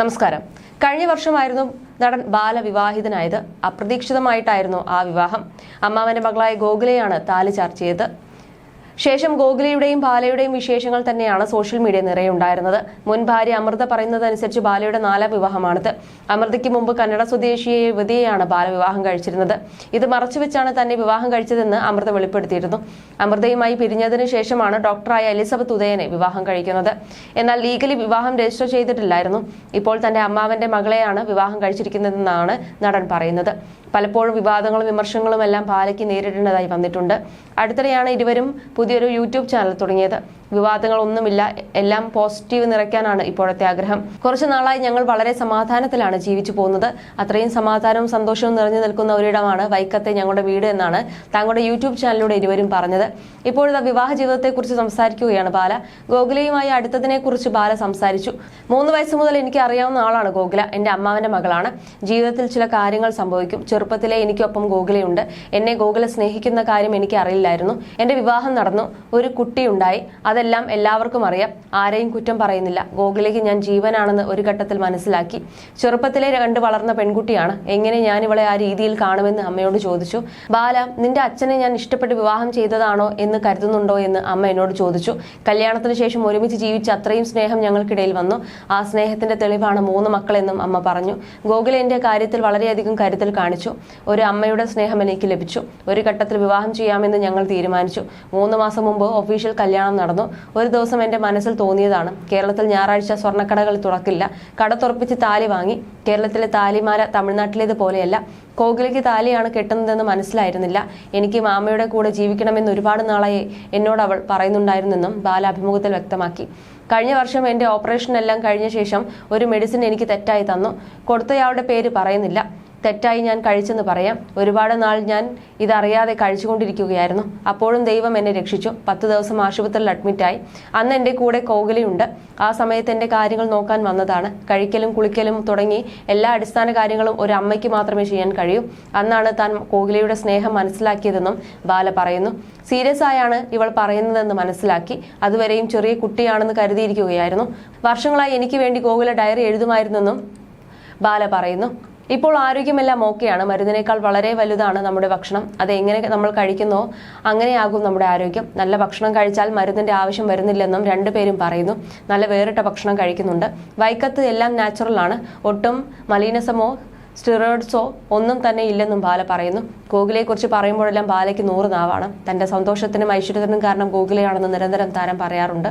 നമസ്കാരം. കഴിഞ്ഞ വർഷമായിരുന്നു നടൻ ബാലവിവാഹിതനായത്. അപ്രതീക്ഷിതമായിട്ടായിരുന്നു ആ വിവാഹം. അമ്മാവന്റെ മകളായ ഗോകുലയാണ് താലി ചാർത്തിയത് ശേഷം ഗോകുലയുടെയും ബാലയുടെയും വിശേഷങ്ങൾ തന്നെയാണ് സോഷ്യൽ മീഡിയ നിറയെ ഉണ്ടായിരുന്നത്. മുൻ ഭാര്യ അമൃത പറയുന്നതനുസരിച്ച് ബാലയുടെ നാലാം വിവാഹമാണിത്. അമൃതയ്ക്ക് മുമ്പ് കന്നഡ സ്വദേശിയെ യുവതിയെയാണ് ബാല വിവാഹം കഴിച്ചിരുന്നത്. ഇത് മറച്ചുവെച്ചാണ് തന്നെ വിവാഹം കഴിച്ചതെന്ന് അമൃത വെളിപ്പെടുത്തിയിരുന്നു. അമൃതയുമായി പിരിഞ്ഞതിനു ശേഷമാണ് ഡോക്ടറായ എലിസബത്ത് ഉദയനെ വിവാഹം കഴിക്കുന്നത്. എന്നാൽ ലീഗലി വിവാഹം രജിസ്റ്റർ ചെയ്തിട്ടില്ലായിരുന്നു. ഇപ്പോൾ തന്റെ അമ്മാവന്റെ മകളെയാണ് വിവാഹം കഴിച്ചിരിക്കുന്നതെന്നാണ് നടൻ പറയുന്നത്. പലപ്പോഴും വിവാദങ്ങളും വിമർശനങ്ങളും എല്ലാം പാലയ്ക്ക് നേരിടേണ്ടതായി വന്നിട്ടുണ്ട്. അടുത്തിടെയാണ് ഇരുവരും പുതിയൊരു യൂട്യൂബ് ചാനൽ തുടങ്ങിയത്. വിവാദങ്ങളൊന്നുമില്ല എല്ലാം പോസിറ്റീവ് നിറയ്ക്കാനാണ് ഇപ്പോഴത്തെ ആഗ്രഹം. കുറച്ചു നാളായി ഞങ്ങൾ വളരെ സമാധാനത്തിലാണ് ജീവിച്ചു പോകുന്നത്. അത്രയും സമാധാനവും സന്തോഷവും നിറഞ്ഞു നിൽക്കുന്ന ഒരിടമാണ് വൈക്കത്തെ ഞങ്ങളുടെ വീട് എന്നാണ് താങ്കളുടെ യൂട്യൂബ് ചാനലിലൂടെ ഇരുവരും പറഞ്ഞത്. ഇപ്പോഴത്തെ വിവാഹ ജീവിതത്തെക്കുറിച്ച് സംസാരിക്കുകയാണ് ബാല. ഗോകുലയുമായി അടുത്തതിനെ കുറിച്ച് ബാല സംസാരിച്ചു. മൂന്ന് വയസ്സ് മുതൽ എനിക്ക് അറിയാവുന്ന ആളാണ് ഗോകുല. എന്റെ അമ്മാവന്റെ മകളാണ്. ജീവിതത്തിൽ ചില കാര്യങ്ങൾ സംഭവിക്കും. ചെറുപ്പത്തിലെ എനിക്കൊപ്പം ഗോകുലയുണ്ട്. എന്നെ ഗോകുല സ്നേഹിക്കുന്ന കാര്യം എനിക്ക് അറിയില്ലായിരുന്നു എന്റെ വിവാഹം നടന്നു. ഒരു കുട്ടിയുണ്ടായി. അതെല്ലാം എല്ലാവർക്കും അറിയാം. ആരെയും കുറ്റം പറയുന്നില്ല. ഗോകുലയ്ക്ക് ഞാൻ ജീവനാണെന്ന് ഒരു ഘട്ടത്തിൽ മനസ്സിലാക്കി. ചെറുപ്പത്തിലെ കണ്ട് വളർന്ന പെൺകുട്ടിയാണ്. എങ്ങനെ ഞാൻ ഇവളെ ആ രീതിയിൽ കാണുമെന്ന് അമ്മയോട് ചോദിച്ചു. ബാല നിന്റെ അച്ഛനെ ഞാൻ ഇഷ്ടപ്പെട്ട് വിവാഹം ചെയ്തതാണോ എന്ന് കരുതുന്നുണ്ടോ എന്ന് അമ്മ എന്നോട് ചോദിച്ചു. കല്യാണത്തിന് ശേഷം ഒരുമിച്ച് ജീവിച്ച അത്രയും സ്നേഹം ഞങ്ങൾക്കിടയിൽ വന്നു. ആ സ്നേഹത്തിന്റെ തെളിവാണ് മൂന്ന് മക്കളെന്നും അമ്മ പറഞ്ഞു. ഗോകുല എന്റെ കാര്യത്തിൽ വളരെയധികം കരുതൽ കാണിച്ചു. ഒരു അമ്മയുടെ സ്നേഹം എനിക്ക് ലഭിച്ചു. ഒരു ഘട്ടത്തിൽ വിവാഹം ചെയ്യാമെന്ന് ഞങ്ങൾ തീരുമാനിച്ചു. മൂന്ന് മാസം മുമ്പ് ഒഫീഷ്യൽ കല്യാണം നടന്നു. ഒരു ദിവസം എന്റെ മനസ്സിൽ തോന്നിയതാണ്. കേരളത്തിൽ ഞായറാഴ്ച സ്വർണക്കടകൾ തുറക്കില്ല. കട തുറപ്പിച്ച് താലി വാങ്ങി. കേരളത്തിലെ താലിമാല തമിഴ്നാട്ടിലേത് പോലെയല്ല കോകിലയ്ക്ക് താലിയാണ് കെട്ടുന്നതെന്ന് മനസ്സിലായിരുന്നില്ല. എനിക്ക് മാമയുടെ കൂടെ ജീവിക്കണമെന്ന് ഒരുപാട് നാളായി എന്നോട് അവൾ പറയുന്നുണ്ടായിരുന്നെന്നും ബാല അഭിമുഖത്തിൽ വ്യക്തമാക്കി. കഴിഞ്ഞ വർഷം എന്റെ ഓപ്പറേഷൻ എല്ലാം കഴിഞ്ഞ ശേഷം ഒരു മെഡിസിൻ എനിക്ക് തെറ്റായി തന്നു. കൊടുത്തയാളുടെ പേര് പറയുന്നില്ല. തെറ്റായി ഞാൻ കഴിച്ചെന്ന് പറയാം. ഒരുപാട് നാൾ ഞാൻ ഇതറിയാതെ കഴിച്ചുകൊണ്ടിരിക്കുകയായിരുന്നു. അപ്പോഴും ദൈവം എന്നെ രക്ഷിച്ചു. പത്ത് ദിവസം ആശുപത്രിയിൽ അഡ്മിറ്റായി അന്ന് എന്റെ കൂടെ കോകിലയുണ്ട് ആ സമയത്ത് എന്റെ കാര്യങ്ങൾ നോക്കാൻ വന്നതാണ്. കഴിക്കലും കുളിക്കലും തുടങ്ങി എല്ലാ അടിസ്ഥാന കാര്യങ്ങളും ഒരു അമ്മയ്ക്ക് മാത്രമേ ചെയ്യാൻ കഴിയൂ. അന്നാണ് താൻ കോകിലയുടെ സ്നേഹം മനസ്സിലാക്കിയതെന്നും ബാല പറയുന്നു. സീരിയസ് ആയാണ് ഇവൾ പറയുന്നതെന്ന് മനസ്സിലാക്കി. അതുവരെയും ചെറിയ കുട്ടിയാണെന്ന് കരുതിയിരിക്കുകയായിരുന്നു. വർഷങ്ങളായി എനിക്ക് വേണ്ടി ഗോകുല ഡയറി എഴുതുമായിരുന്നെന്നും ബാല പറയുന്നു. ഇപ്പോൾ ആരോഗ്യമെല്ലാം ഓക്കെയാണ്. മരുന്നിനേക്കാൾ വളരെ വലുതാണ് നമ്മുടെ ഭക്ഷണം. അത് എങ്ങനെ നമ്മൾ കഴിക്കുന്നോ അങ്ങനെയാകും നമ്മുടെ ആരോഗ്യം. നല്ല ഭക്ഷണം കഴിച്ചാൽ മരുന്നിന്റെ ആവശ്യം വരുന്നില്ലെന്നും രണ്ടുപേരും പറയുന്നു. നല്ല വേറിട്ട ഭക്ഷണം കഴിക്കുന്നുണ്ട്. വൈക്കത്ത് എല്ലാം നാച്ചുറലാണ് ഒട്ടും മലീനസമോ സ്റ്റിറോയിഡ്സോ ഒന്നും തന്നെ ഇല്ലെന്നും ബാല പറയുന്നു. ഗോകുലയെക്കുറിച്ച് പറയുമ്പോഴെല്ലാം ബാലയ്ക്ക് നൂറ് നാവാണ്. തന്റെ സന്തോഷത്തിനും ഐശ്വര്യത്തിനും കാരണം ഗോകുലയാണെന്ന് നിരന്തരം താരം പറയാറുണ്ട്.